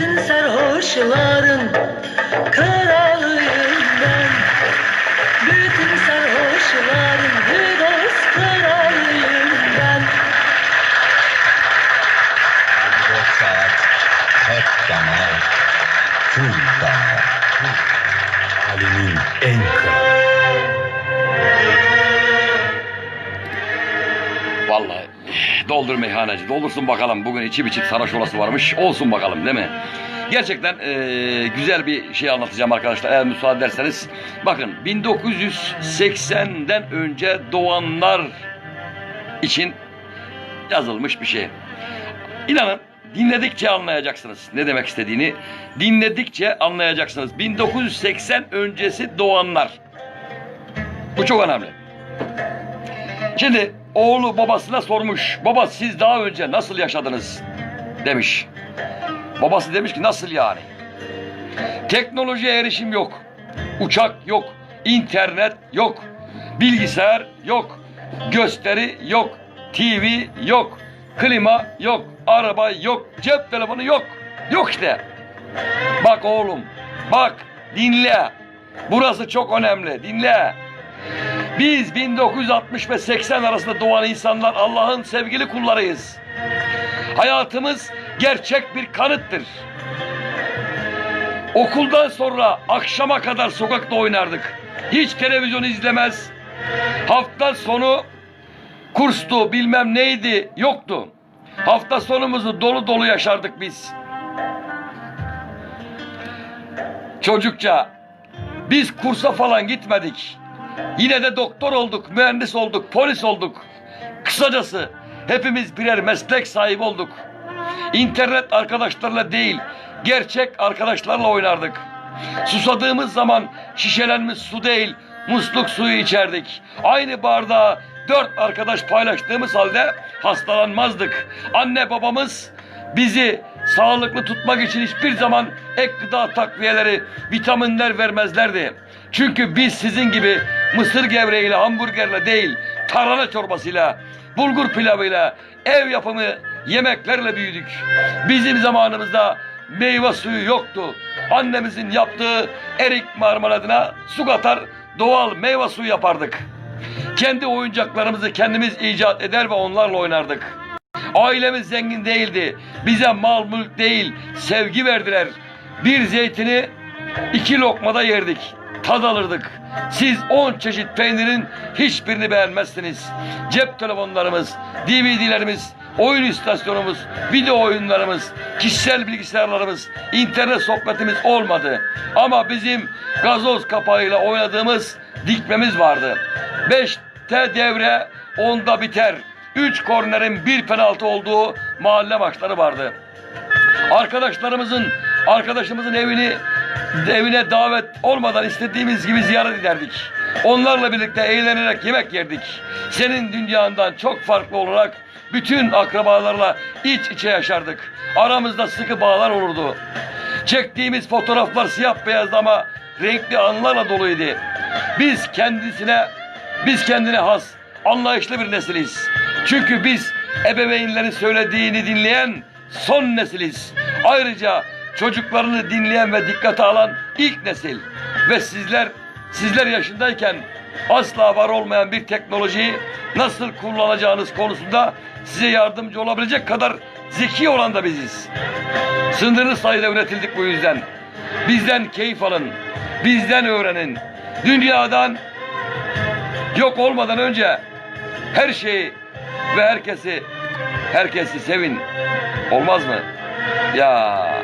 Bütün sarhoşların kralıyım doldur meyhaneci. Doldursun bakalım. Bugün içi biçik sarhoş olası varmış. Olsun bakalım değil mi? Gerçekten eee, güzel bir şey anlatacağım arkadaşlar eğer müsaade ederseniz. Bakın 1980'den önce doğanlar için yazılmış bir şey. İnanın dinledikçe anlayacaksınız ne demek istediğini. Dinledikçe anlayacaksınız. 1980 öncesi doğanlar. Bu çok önemli. Şimdi oğlu babasına sormuş. Baba siz daha önce nasıl yaşadınız? Demiş. Babası demiş ki nasıl yani? Teknolojiye erişim yok. Uçak yok. internet yok. Bilgisayar yok. Gösteri yok. TV yok. Klima yok. Araba yok. Cep telefonu yok. Yok işte. Bak oğlum. Bak. Dinle. Burası çok önemli. Dinle. Biz 1960 ve 80 arasında doğan insanlar Allah'ın sevgili kullarıyız. Hayatımız gerçek bir kanıttır. Okuldan sonra akşama kadar sokakta oynardık. Hiç televizyon izlemez. Hafta sonu kurstu bilmem neydi yoktu. Hafta sonumuzu dolu dolu yaşardık biz. Çocukça biz kursa falan gitmedik. Yine de doktor olduk, mühendis olduk, polis olduk. Kısacası hepimiz birer meslek sahibi olduk. İnternet arkadaşlarla değil, gerçek arkadaşlarla oynardık. Susadığımız zaman şişelenmiş su değil, musluk suyu içerdik. Aynı bardağı dört arkadaş paylaştığımız halde hastalanmazdık. Anne babamız bizi sağlıklı tutmak için hiçbir zaman ek gıda takviyeleri, vitaminler vermezlerdi. Çünkü biz sizin gibi mısır gevreğiyle, hamburgerle değil, tarhana çorbasıyla, bulgur pilavıyla, ev yapımı yemeklerle büyüdük. Bizim zamanımızda meyve suyu yoktu. Annemizin yaptığı erik marmeladına su katar, doğal meyve suyu yapardık. Kendi oyuncaklarımızı kendimiz icat eder ve onlarla oynardık. Ailemiz zengin değildi. Bize mal mülk değil, sevgi verdiler. Bir zeytini iki lokmada yerdik. Tad alırdık. Siz on çeşit peynirin hiçbirini beğenmezsiniz. Cep telefonlarımız, DVD'lerimiz, oyun istasyonumuz, video oyunlarımız, kişisel bilgisayarlarımız, internet sohbetimiz olmadı. Ama bizim gazoz kapağıyla oynadığımız dikmemiz vardı. Beşte devre onda biter. Üç kornerin bir penaltı olduğu mahalle maçları vardı. Arkadaşlarımızın, arkadaşımızın evini evine davet olmadan istediğimiz gibi ziyaret ederdik. Onlarla birlikte eğlenerek yemek yerdik. Senin dünyandan çok farklı olarak bütün akrabalarla iç içe yaşardık. Aramızda sıkı bağlar olurdu. Çektiğimiz fotoğraflar siyah beyazdı ama renkli anlarla doluydu. Biz kendisine, biz kendine has, anlayışlı bir nesiliz. Çünkü biz ebeveynlerin söylediğini dinleyen son nesiliz. Ayrıca çocuklarını dinleyen ve dikkate alan ilk nesil. Ve sizler, sizler yaşındayken asla var olmayan bir teknolojiyi nasıl kullanacağınız konusunda size yardımcı olabilecek kadar zeki olan da biziz. Sınırlı sayıda üretildik bu yüzden. Bizden keyif alın. Bizden öğrenin. Dünyadan yok olmadan önce her şeyi ve herkesi herkesi sevin. Olmaz mı? Ya